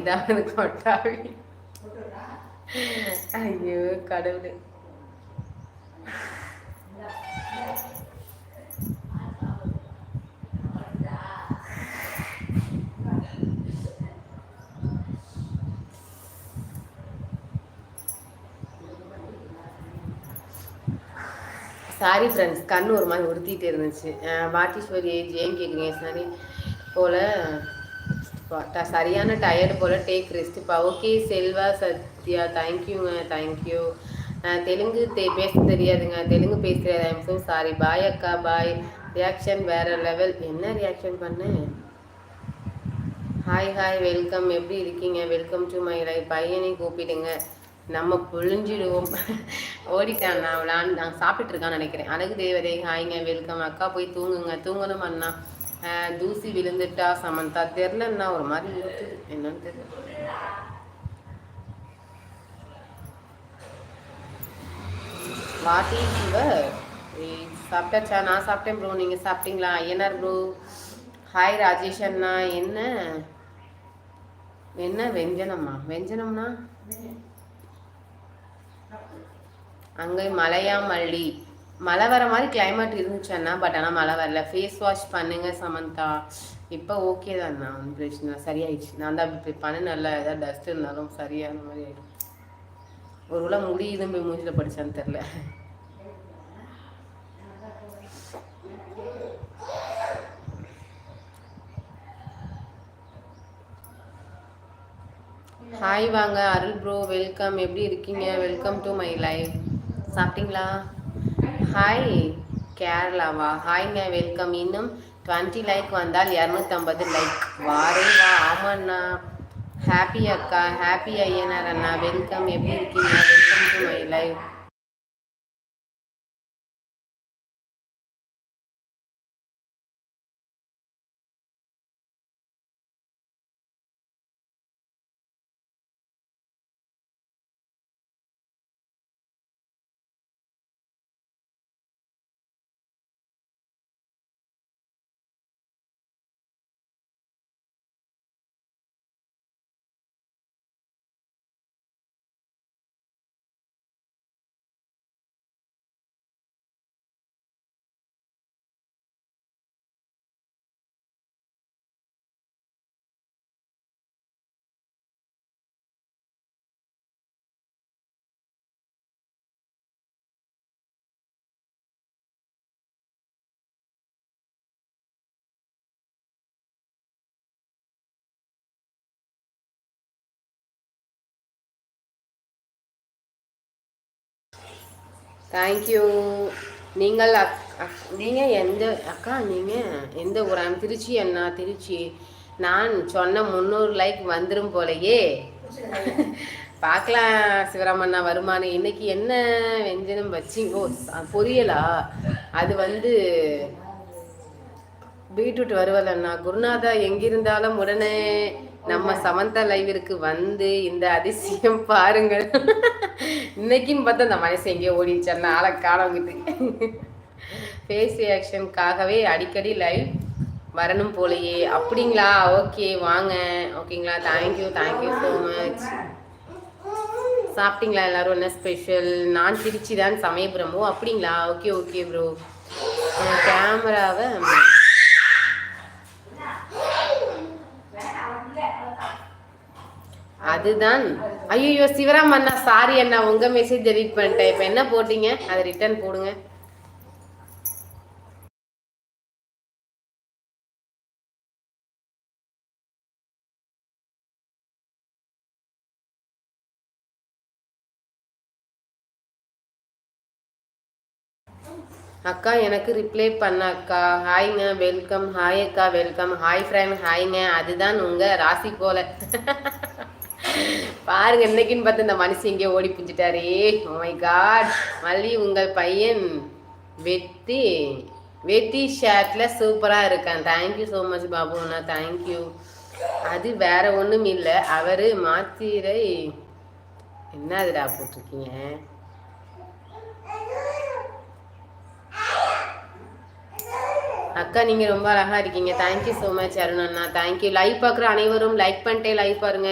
இதாவது கொட்டாவி. ஐயோ கடவுளே. சாரி ஃப்ரெண்ட்ஸ் கண் ஒரு மாதிரி உறுத்திட்டு இருந்துச்சு. வாட் இஸ் யுவர் ஏஜ் ஏன் கேட்குறீங்க சாரி? போல். சரியான டயர்டு போல் டேக் ரெஸ்ட்டுப்பா ஓகே செல்வா சத்யா தேங்க்யூங்க தேங்க்யூ தெலுங்கு தே பேச தெரியாதுங்க. தெலுங்கு பேச தெரியாது. ஐம் ஸோ சாரி பாய் அக்கா பாய் ரியாக்ஷன் வேற லெவல் என்ன ரியாக்ஷன் பண்ணேன் ஹாய் ஹாய் வெல்கம் எப்படி இருக்கீங்க? வெல்கம் டு மை லைஃப் பையனை கூப்பிடுங்க. நம்ம புழிஞ்சிடுவோம். ஓடிட்டான். நான் விளாண்டு நான் சாப்பிட்டுருக்கான்னு நினைக்கிறேன். அழகு தேவதை ஹாய்ங்க வெல்கம் அக்கா போய் தூங்குங்க. தூங்கணும் அண்ணா. தூசி விழுந்துட்டா சமந்தா தெரிலன்னா ஒரு மாதிரி இருக்குது. என்னன்னு தெரியல. வாட்டி யுவர் சாப்பிட்டாச்சா? நான் சாப்பிட்டேன் ப்ரோ நீங்கள் சாப்பிட்டீங்களா? ஐயனார் ப்ரோ ஹாய் ராஜேஷ் அண்ணா. என்ன? என்ன வெஞ்சனம்மா? வெஞ்சனம்னா? அங்கே மலையா மல்லி மழை வர மாதிரி கிளைமேட் இருந்துச்சுன்னா பட் ஆனால் மழை வரல. ஃபேஸ் வாஷ் பண்ணுங்க சமந்தா. இப்போ ஓகே தான்ண்ணா ஒன்றும் பிரச்சனை சரியாயிடுச்சு. நான் தான் இப்படி பண்ண நல்லா ஏதாவது டஸ்ட் இருந்தாலும் சரியான மாதிரி ஆயிடும். ஒரு உள்ள முடி இதுவும் போய் மூஞ்சில் படிச்சான்னு தெரில ஹாய் வாங்க அருள் ப்ரோ வெல்கம் எப்படி இருக்கீங்க? வெல்கம் டு மை லைஃப் சாப்பிட்டீங்களா? ஹாய் கேரளாவா ஹாய்ங்க வெல்கம் இன்னும் டுவெண்ட்டி லைக் வந்தால் இரநூத்தம்பது லைக் வாரே வா ஆமாண்ணா ஹாப்பி அக்கா ஹாப்பி ஐயனார் அண்ணா வெல்கம் எப்படி இருக்கீங்க welcome to my life thank you நீங்கள் அக் நீங்கள் எந்த அக்கா நீங்கள் எந்த ஊரான் திருச்சி அண்ணா திருச்சி. நான் சொன்ன முந்நூறு லைக் வந்துடும் போலையே. பார்க்கலாம் சிவராமண்ணா வருமானம். இன்னைக்கு என்ன வெஞ்சனம் வச்சிங்கோ? பொரியலா. அது வந்து பீட்ரூட் வருவலண்ணா. குருநாதா எங்கிருந்தாலும் உடனே நம்ம சமந்தா லைவிற்கு வந்து இந்த அதிசயம் பாருங்கள். இன்னைக்குன்னு பார்த்தா அந்த மனசு எங்கேயோ ஓடிச்சா ஆளை காணவங்கிட்டு ஃபேஸ் ரியாக்ஷனுக்காகவே அடிக்கடி லைவ் வரணும் போலையே. அப்படிங்களா? ஓகே வாங்க. ஓகேங்களா தேங்க்யூ தேங்க்யூ ஸோ மச் சாப்பிட்டீங்களா எல்லாரும்? என்ன ஸ்பெஷல் நான் திருச்சி தான் சமயபுரமோ? அப்படிங்களா? ஓகே ஓகே ப்ரோ கேமராவை அதுதான். ஐயோ சிவராம் அண்ணா சாரி அண்ணா உங்க மெசேஜ் டெலிட் பண்ணிட்டேன். இப்போ என்ன போட்டீங்க? அதை ரிட்டர்ன் போடுங்க. அக்கா எனக்கு ரிப்ளை பண்ண அக்கா. ஹாய்ங்க வெல்கம் ஹாய் அக்கா வெல்கம் ஹாய் ஃப்ரெண்ட் ஹாய்ங்க. அதுதான் உங்க ராசி போல. பாருங்க இன்னைக்குன்னு பார்த்து இந்த மனுஷன் இங்கே ஓடி புஞ்சிட்டாரே மை oh காட் மல்லி உங்கள் பையன் வெட்டி வெட்டி ஷர்ட்ல சூப்பராக இருக்கான். Thank you so much Babu Anna. Thank you அது வேற ஒன்றும் இல்லை. அவர் மாத்திரை என்ன அதுடா போட்டிருக்கீங்க? அக்கா நீங்கள் ரொம்ப அழகா இருக்கீங்க. Thank you so much Arun Anna. Thank you live பார்க்குற அனைவரும் லைக் பண்ணிட்டே லைவ் பாருங்க.